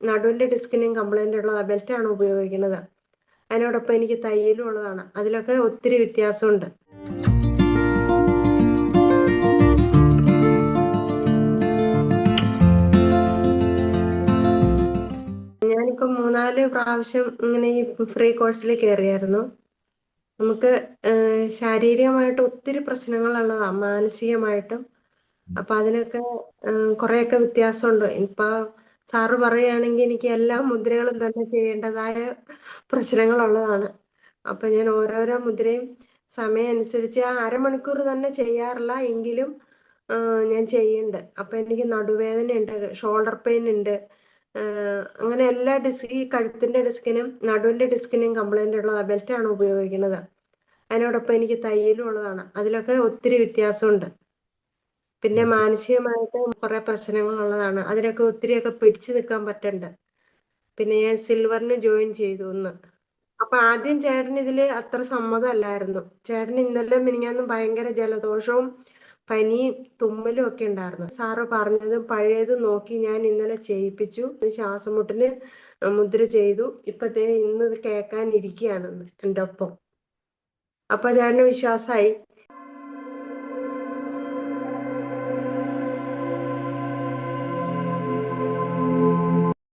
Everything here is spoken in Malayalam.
നടുവിന്റെ ഡിസ്കിനും കംപ്ലൈന്റ് ഉള്ളതാണ് ബെൽറ്റാണ് ഉപയോഗിക്കുന്നത്. അതിനോടൊപ്പം എനിക്ക് തയ്യലും ഉള്ളതാണ്. അതിലൊക്കെ ഒത്തിരി വ്യത്യാസമുണ്ട്. ഞാനിപ്പോൾ മൂന്നാൽ പ്രാവശ്യം ഇങ്ങനെ ഈ ഫ്രീ കോഴ്സിൽ കയറിയായിരുന്നു നമുക്ക് ശാരീരികമായിട്ട് ഒത്തിരി പ്രശ്നങ്ങളുള്ളതാണ് മാനസികമായിട്ടും. അപ്പൊ അതിനൊക്കെ കുറെയൊക്കെ വ്യത്യാസമുണ്ട്. ഇപ്പൊ സാറ് പറയുകയാണെങ്കിൽ എനിക്ക് എല്ലാ മുദ്രകളും തന്നെ ചെയ്യേണ്ടതായ പ്രശ്നങ്ങളുള്ളതാണ്. അപ്പൊ ഞാൻ ഓരോരോ മുദ്രയും സമയം അനുസരിച്ച് അരമണിക്കൂർ തന്നെ ചെയ്യാറില്ല എങ്കിലും ഞാൻ ചെയ്യുന്നുണ്ട്. അപ്പൊ എനിക്ക് നടുവേദന ഉണ്ട് ഷോൾഡർ പെയിൻ ഉണ്ട് അങ്ങനെ എല്ലാ ഡിസ്ക് ഈ കഴുത്തിന്റെ ഡിസ്കിനും നടുവിന്റെ ഡിസ്കിനും കംപ്ലൈന്റ് ഉള്ളതാണ് ബെൽറ്റാണ് ഉപയോഗിക്കുന്നത്. അതിനോടൊപ്പം എനിക്ക് തയ്യലും ഉള്ളതാണ്. അതിലൊക്കെ ഒത്തിരി വ്യത്യാസമുണ്ട്. പിന്നെ മാനസികമായിട്ട് കുറെ പ്രശ്നങ്ങളുള്ളതാണ്. അതിനൊക്കെ ഒത്തിരിയൊക്കെ പിടിച്ചു നിൽക്കാൻ പറ്റണ്ട. പിന്നെ ഞാൻ സിൽവറിന് ജോയിൻ ചെയ്തു ഒന്ന് അപ്പൊ ആദ്യം ചേട്ടൻ ഇതിൽ അത്ര സമ്മതമല്ലായിരുന്നു. ചേട്ടൻ ഇന്നലെ മിനിഞ്ഞാന്നും ഭയങ്കര ജലദോഷവും പനിയും തുമ്മലും ഒക്കെ ഉണ്ടായിരുന്നു. സാറ് പറഞ്ഞത് പഴയത് നോക്കി ഞാൻ ഇന്നലെ ചെയ്യിപ്പിച്ചു. ശ്വാസമുട്ടിന് മുദ്ര ചെയ്തു. ഇപ്പത്തേ ഇന്ന് കേൾക്കാൻ ഇരിക്കുകയാണ് എന്റെ ഒപ്പം. അപ്പൊ ചേട്ടന് വിശ്വാസമായി.